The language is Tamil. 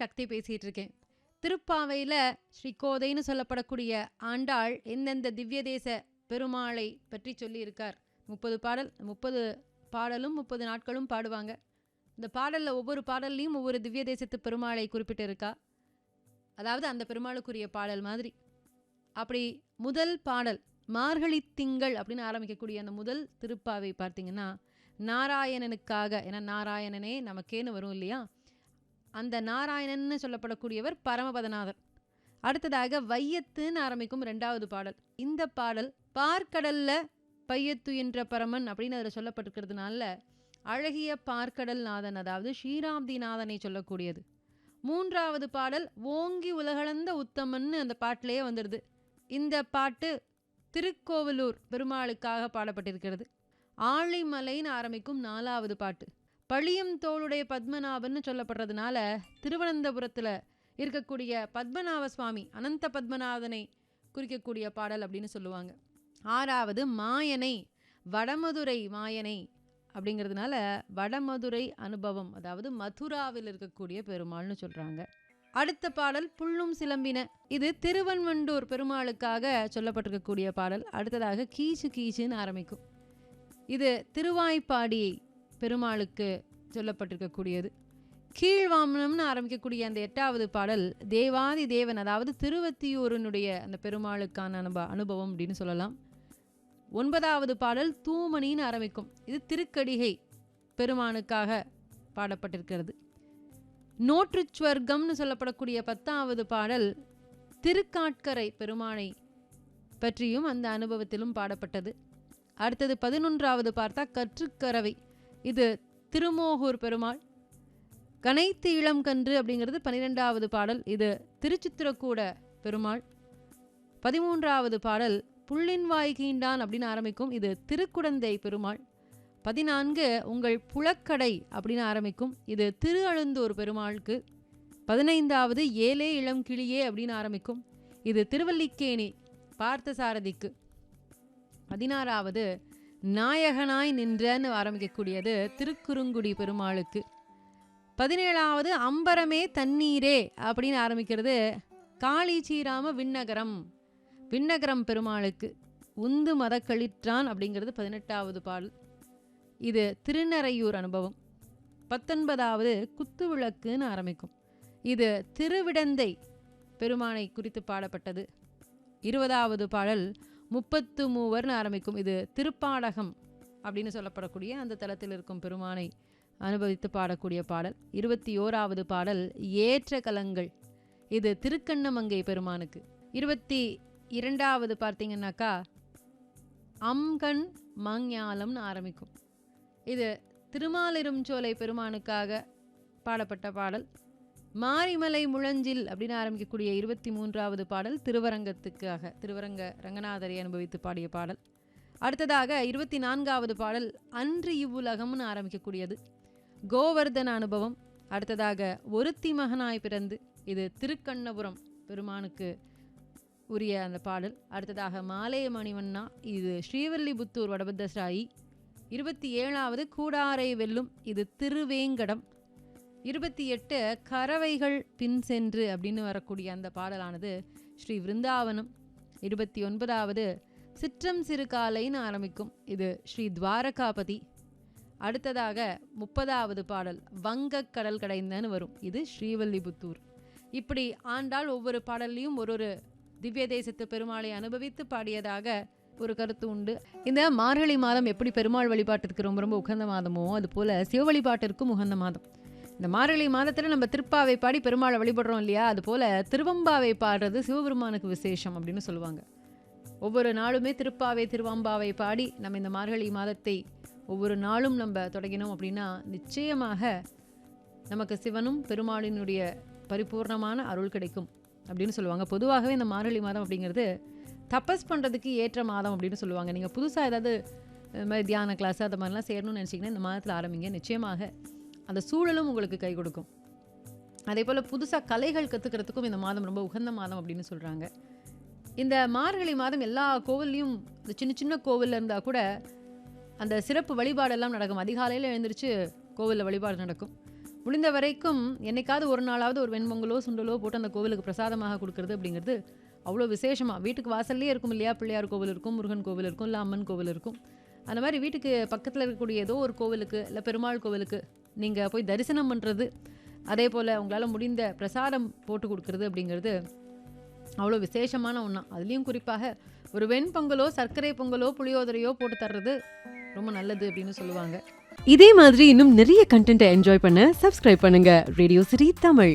சக்தி பேசிகிட்டு இருக்கேன் திருப்பாவையில் ஸ்ரீகோதைன்னு சொல்லப்படக்கூடிய ஆண்டாள் எந்தெந்த திவ்ய தேச பெருமாளை பற்றி சொல்லியிருக்கார். முப்பது பாடல் முப்பது பாடலும் முப்பது நாட்களும் பாடுவாங்க. இந்த பாடலில் ஒவ்வொரு பாடல்லையும் ஒவ்வொரு திவ்ய தேசத்து பெருமாளை குறிப்பிட்டு இருக்கா அதாவது அந்த பெருமாளுக்குரிய பாடல் மாதிரி. அப்படி முதல் பாடல் மார்கழி திங்கள் அப்படின்னு ஆரம்பிக்கக்கூடிய அந்த முதல் திருப்பாவை பார்த்தீங்கன்னா நாராயணனுக்காக ஏன்னா நாராயணனே நமக்கேன்னு வரும் இல்லையா? அந்த நாராயணன்னு சொல்லப்படக்கூடியவர் பரமபதநாதர். அடுத்ததாக வையத்துன்னு ஆரம்பிக்கும் ரெண்டாவது பாடல். இந்த பாடல் பார்க்கடல்ல பையத்துயின்ற பரமன் அப்படின்னு அதில் சொல்லப்பட்டிருக்கிறதுனால அழகிய பார்க்கடல் நாதன் அதாவது ஸ்ரீராப்திநாதனை சொல்லக்கூடியது. மூன்றாவது பாடல் ஓங்கி உலகளந்த உத்தமன்னு அந்த பாட்டிலேயே வந்துடுது. இந்த பாட்டு திருக்கோவலூர் பெருமாளுக்காக பாடப்பட்டிருக்கிறது. ஆழிமலைன்னு ஆரம்பிக்கும் நாலாவது பாட்டு. பழியும் தோளுடைய பத்மநாபன்னு சொல்லப்படுறதுனால திருவனந்தபுரத்தில் இருக்கக்கூடிய பத்மநாப சுவாமி அனந்த பத்மநாதனை குறிக்கக்கூடிய பாடல் அப்படின்னு சொல்லுவாங்க. ஆறாவது மாயனை வடமதுரை மாயனை அப்படிங்கிறதுனால வடமதுரை அனுபவம் அதாவது மதுராவில் இருக்கக்கூடிய பெருமாள்னு சொல்கிறாங்க அடுத்த பாடல் புள்ளும் சிலம்பின. இது திருவன்வண்டூர் பெருமாளுக்காக சொல்லப்பட்டிருக்கக்கூடிய பாடல். அடுத்ததாக கீச்சு கீச்சுன்னு ஆரம்பிக்கும். இது திருவாய்ப்பாடி பெருமாளுக்கு சொல்லப்பட்டிருக்கக்கூடியது. கீழ்வாமனம்னு ஆரம்பிக்கக்கூடிய அந்த எட்டாவது பாடல் தேவாதி தேவன் அதாவது திருவத்தியூரனுடைய அந்த பெருமாளுக்கான அனுப அனுபவம் அப்படின்னு சொல்லலாம். ஒன்பதாவது பாடல் தூமணின்னு ஆரம்பிக்கும். இது திருக்கடிகை பெருமானுக்காக பாடப்பட்டிருக்கிறது. நோற்றுச்சுவர்க்கம்னு சொல்லப்படக்கூடிய பத்தாவது பாடல் திருக்காட்கரை பெருமானை பற்றியும் அந்த அனுபவத்திலும் பாடப்பட்டது. அடுத்தது பதினொன்றாவது பார்த்தா கற்றுக்கரவை. இது திருமோகூர் பெருமாள். கனைத்து இளம் கன்று அப்படிங்கிறது பன்னிரெண்டாவது பாடல். இது திருச்சித்திரக்கூட பெருமாள். பதிமூன்றாவது பாடல் புள்ளின்வாய் கீண்டான் அப்படின்னு ஆரம்பிக்கும். இது திருக்குடந்தை பெருமாள். பதினான்கு உங்கள் புழக்கடை அப்படின்னு ஆரம்பிக்கும். இது திரு அழுந்தூர் பெருமாளுக்கு. பதினைந்தாவது ஏலே இளம் கிளியே அப்படின்னு ஆரம்பிக்கும். இது திருவல்லிக்கேணி பார்த்தசாரதிக்கு. பதினாறாவது நாயகனாய் நின்றன்னு ஆரம்பிக்கக்கூடியது திருக்குறுங்குடி பெருமாளுக்கு. பதினேழாவது அம்பரமே தண்ணீரே அப்படின்னு ஆரம்பிக்கிறது காளி சீராம விண்ணகரம் விண்ணகரம் பெருமாளுக்கு. உந்து மதக்களிற்றான் அப்படிங்கிறது பதினெட்டாவது பாடல். இது திருநறையூர் அனுபவம். பத்தொன்பதாவது குத்துவிளக்குன்னு ஆரம்பிக்கும். இது திருவிடந்தை பெருமானை குறித்து பாடப்பட்டது. இருபதாவது பாடல் முப்பத்து மூவர்னு ஆரம்பிக்கும். இது திருப்பாடகம் அப்படின்னு சொல்லப்படக்கூடிய அந்த தலத்தில் இருக்கும் பெருமானை அனுபவித்து பாடக்கூடிய பாடல். இருபத்தி ஓராவது பாடல் ஏற்ற கலங்கள். இது திருக்கண்ணமங்கை பெருமானுக்கு. இருபத்தி இரண்டாவது பார்த்தீங்கன்னாக்கா அம்கண் மங்ஞாலம்னு ஆரம்பிக்கும். இது திருமாலிருஞ்சோலை பெருமானுக்காக பாடப்பட்ட பாடல். மாரிமலை முழஞ்சில் அப்படின்னு ஆரம்பிக்கக்கூடிய இருபத்தி மூன்றாவது பாடல் திருவரங்கத்துக்காக திருவரங்க ரங்கநாதரை அனுபவித்து பாடிய பாடல். அடுத்ததாக இருபத்தி நான்காவது பாடல் அன்று இவ்வுலகம்னு ஆரம்பிக்கக்கூடியது. கோவர்தன அனுபவம். அடுத்ததாக ஒருத்தி மகனாய் பிறந்து இது திருக்கண்ணபுரம் பெருமானுக்கு உரிய அந்த பாடல். அடுத்ததாக மாலைய மணிவண்ணா இது ஸ்ரீவல்லிபுத்தூர் வடபத்திரசாயி இருபத்தி ஏழாவது கூடாரை வெல்லும் இது திருவேங்கடம். இருபத்தி எட்டு கறவைகள் பின் சென்று அப்படின்னு வரக்கூடிய அந்த பாடலானது ஸ்ரீ விருந்தாவனம். இருபத்தி ஒன்பதாவது சிற்றம் சிறுகாலைன்னு ஆரம்பிக்கும். இது ஸ்ரீ துவாரகாபதி. அடுத்ததாக முப்பதாவது பாடல் வங்கக் கடல் கடைந்தன்னு வரும். இது ஸ்ரீவல்லிபுத்தூர். இப்படி ஆண்டால் ஒவ்வொரு பாடல்லையும் ஒரு ஒரு திவ்ய தேசத்து பெருமாளை அனுபவித்து பாடியதாக ஒரு கருத்து உண்டு. இந்த மார்கழி மாதம் எப்படி பெருமாள் வழிபாட்டிற்கு ரொம்ப ரொம்ப உகந்த மாதமோ அது போல சிவ வழிபாட்டிற்கும் உகந்த மாதம். இந்த மார்கழி மாதத்தில் நம்ம திருப்பாவை பாடி பெருமாளை வழிபடுறோம் இல்லையா? அது போல திருவம்பாவை பாடுறது சிவபெருமானுக்கு விசேஷம் அப்படின்னு சொல்லுவாங்க. ஒவ்வொரு நாளுமே திருப்பாவை திருவம்பாவை பாடி நம்ம இந்த மார்கழி மாதத்தை ஒவ்வொரு நாளும் நம்ம தொடங்கினோம் அப்படின்னா நிச்சயமாக நமக்கு சிவனும் பெருமாளினுடைய பரிபூர்ணமான அருள் கிடைக்கும் அப்படின்னு சொல்லுவாங்க. பொதுவாகவே இந்த மார்கழி மாதம் அப்படிங்கிறது தபஸ் பண்ணுறதுக்கு ஏற்ற மாதம் அப்படின்னு சொல்லுவாங்க. நீங்கள் புதுசாக ஏதாவது இது மாதிரி தியான கிளாஸ் அது மாதிரிலாம் சேரணும்னு நினச்சிங்கன்னா இந்த மாதத்தில் ஆரம்பிங்க. நிச்சயமாக அந்த சூழலும் உங்களுக்கு கை கொடுக்கும். அதே போல் புதுசாக கலைகள் கற்றுக்கிறதுக்கும் இந்த மாதம் ரொம்ப உகந்த மாதம் அப்படின்னு சொல்கிறாங்க இந்த மார்கழி மாதம் எல்லா கோவில்லையும் இந்த சின்ன சின்ன கோவிலில் இருந்தால் கூட அந்த சிறப்பு வழிபாடெல்லாம் நடக்கும். அதிகாலையில் எழுந்திரிச்சு கோவிலில் வழிபாடு நடக்கும். முடிந்த வரைக்கும் என்னைக்காவது ஒரு நாளாவது ஒரு வெண்பொங்கலோ சுண்டலோ போட்டு அந்த கோவிலுக்கு பிரசாதமாக கொடுக்கறது அப்படிங்கிறது அவ்வளோ விசேஷமாக வீட்டுக்கு வாசல்லே இருக்கும் இல்லையா? பிள்ளையார் கோவில் இருக்கும் முருகன் கோவில் இருக்கும் இல்லை அம்மன் கோவில் இருக்கும். அந்த மாதிரி வீட்டுக்கு பக்கத்தில் இருக்கக்கூடிய ஏதோ ஒரு கோவிலுக்கு இல்லை பெருமாள் கோவிலுக்கு நீங்கள் போய் தரிசனம் பண்ணுறது அதே போல் உங்களால் முடிந்த பிரசாதம் போட்டு கொடுக்கறது அப்படிங்கிறது அவ்வளோ விசேஷமான ஒன்றா அதுலேயும் குறிப்பாக ஒரு வெண்பொங்கலோ சர்க்கரை பொங்கலோ புளியோதரையோ போட்டு தர்றது ரொம்ப நல்லது அப்படின்னு சொல்லுவாங்க. இதே மாதிரி இன்னும் நிறைய கண்டென்ட்டை என்ஜாய் பண்ண சப்ஸ்கிரைப் பண்ணுங்க. ரேடியோ சிரி தமிழ்